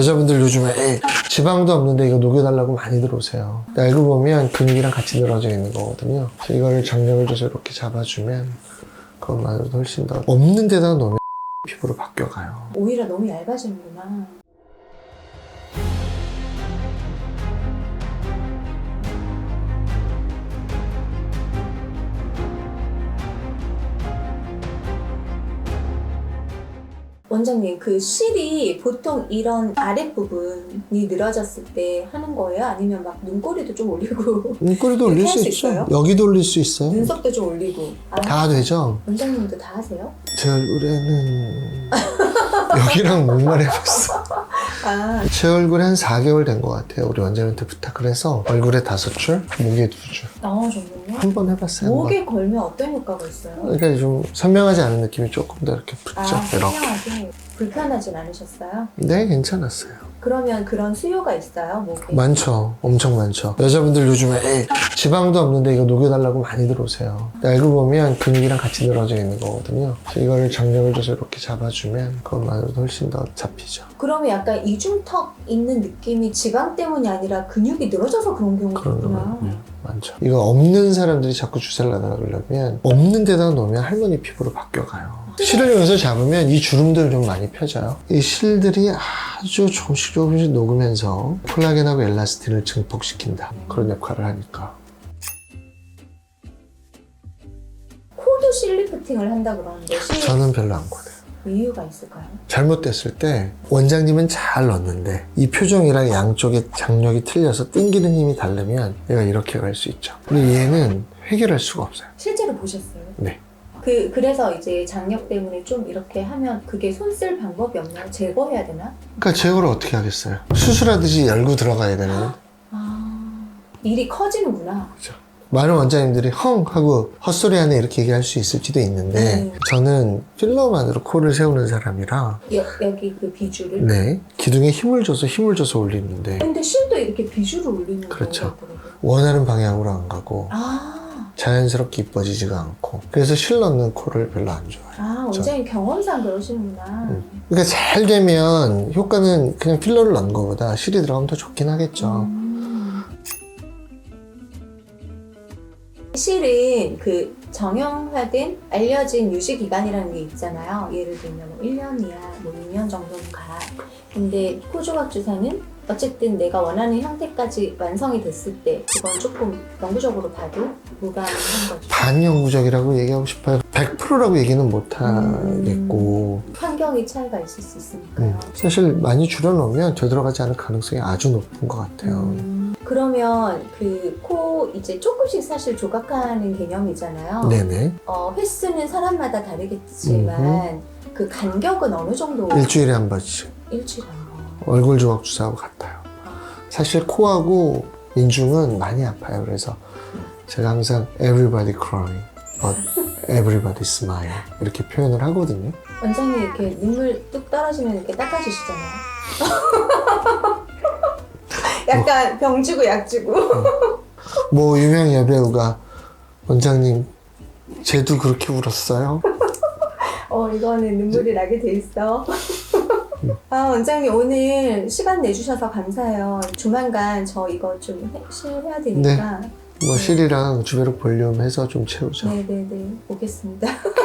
여자분들 요즘에 지방도 없는데 이거 녹여달라고 많이 들어오세요. 알고 보면 근육이랑 같이 늘어져 있는 거거든요. 그래서 이거를 장력을 줘서 이렇게 잡아주면 그것만으로도 훨씬 더 없는 데다 놓으면 피부로 바뀌어가요. 오히려 너무 얇아지는구나. 원장님, 그 실이 보통 이런 아랫부분이 늘어졌을 때 하는 거예요? 아니면 막 눈꼬리도 좀 올리고, 눈꼬리도 올릴 수 할수 있죠. 있어요? 여기도 올릴 수 있어요. 눈썹도 좀 올리고. 아, 다 되죠. 원장님도 다 하세요? 제 얼굴에는 여기랑 목만 해봤어. 아, 제 얼굴에 한 4개월 된 것 같아요. 우리 원장님한테 부탁을 해서 얼굴에 다섯 줄, 목에 두 줄. 아 정말요? 한 번 해봤어요. 한 번. 목에 걸면 어떤 효과가 있어요? 그러니까 좀 선명하지 않은 느낌이 조금 더 이렇게 붙죠. 아, 이렇게. 선명하게 불편하진 않으셨어요? 네, 괜찮았어요. 그러면 그런 수요가 있어요, 목에? 많죠. 엄청 많죠. 여자분들 요즘에 에이, 지방도 없는데 이거 녹여달라고 많이 들어오세요. 근데 알고 보면 근육이랑 같이 늘어져 있는 거거든요. 그래서 이거를 장력을 줘서 이렇게 잡아주면 그것만으로도 훨씬 더 잡히죠. 그러면 약간 이중턱 있는 느낌이 지방 때문이 아니라 근육이 늘어져서 그런 경우가 그런 있구나. 거 많죠. 이거 없는 사람들이 자꾸 주사를 그러면 없는 데다 놓으면 할머니 피부로 바뀌어가요. 실을 여기서 잡으면 이 주름들 좀 많이 펴져요. 이 실들이 아주 조금씩 조금씩 녹으면서 콜라겐하고 엘라스틴을 증폭시킨다. 그런 역할을 하니까. 코도 실리프팅을 한다 그러는데 실 저는 별로 안 권해요. 이유가 있을까요? 잘못됐을 때 원장님은 잘 넣었는데 이 표정이랑 양쪽의 장력이 틀려서 땡기는 힘이 다르면 얘가 이렇게 갈 수 있죠. 근데 얘는 해결할 수가 없어요. 실제로 보셨어요? 네. 그 그래서 이제 장력 때문에 좀 이렇게 하면 그게 손 쓸 방법이 없나요? 제거해야 되나? 그러니까 제거를 어떻게 하겠어요? 수술하듯이 열고 들어가야 되는 아 일이 커지는구나. 많은 원장님들이 헝 하고 헛소리하네 이렇게 얘기할 수 있을지도 있는데 음. 저는 필러만으로 코를 세우는 사람이라 여, 여기 그 비주를. 네 기둥에 힘을 줘서 힘을 줘서 올리는데 근데 실도 이렇게 비주를 올리는 그렇죠. 원하는 방향으로 안 가고 아, 자연스럽게 이뻐지지가 않고 그래서 실 넣는 코를 별로 안 좋아해요. 아 원장님 경험상 그러시는구나. 음. 그러니까 잘 되면 효과는 그냥 필러를 넣는 것보다 실이 들어가면 더 좋긴 하겠죠. 음. 실은 그 정형화된 알려진 유지 기간이라는 게 있잖아요. 예를 들면 뭐 1년이야, 뭐 2년 정도는 가. 근데 코조각 주사는 어쨌든 내가 원하는 형태까지 완성이 됐을 때 그건 조금 영구적으로 봐도 무방한 거죠. 반영구적이라고 얘기하고 싶어요. 100%라고 얘기는 못 하겠고 환경의 차이가 있을 수 있으니까요. 음, 사실 많이 줄여놓으면 되돌아가지 않을 가능성이 아주 높은 것 같아요. 음, 그러면 그 코 이제 조금씩 사실 조각하는 개념이잖아요. 네네. 어, 횟수는 사람마다 다르겠지만 그 간격은 어느 정도 일주일에 한 번씩 일주일에 한 번. 얼굴 조각 주사하고 같아요. 사실 코하고 인중은 많이 아파요. 그래서 제가 항상 everybody crying, but everybody smile 이렇게 표현을 하거든요. 원장님 이렇게 눈물 뚝 떨어지면 이렇게 닦아주시잖아요. 약간 병 주고 약 주고. 뭐 유명 여배우가 원장님 쟤도 그렇게 울었어요? 어 이거는 눈물이 나게 돼 있어. 아 원장님 오늘 시간 내주셔서 감사해요. 조만간 저 이거 좀 해- 실해야 되니까. 뭐 실이랑 주베록 볼륨 해서 좀 채우죠. 네네네 오겠습니다.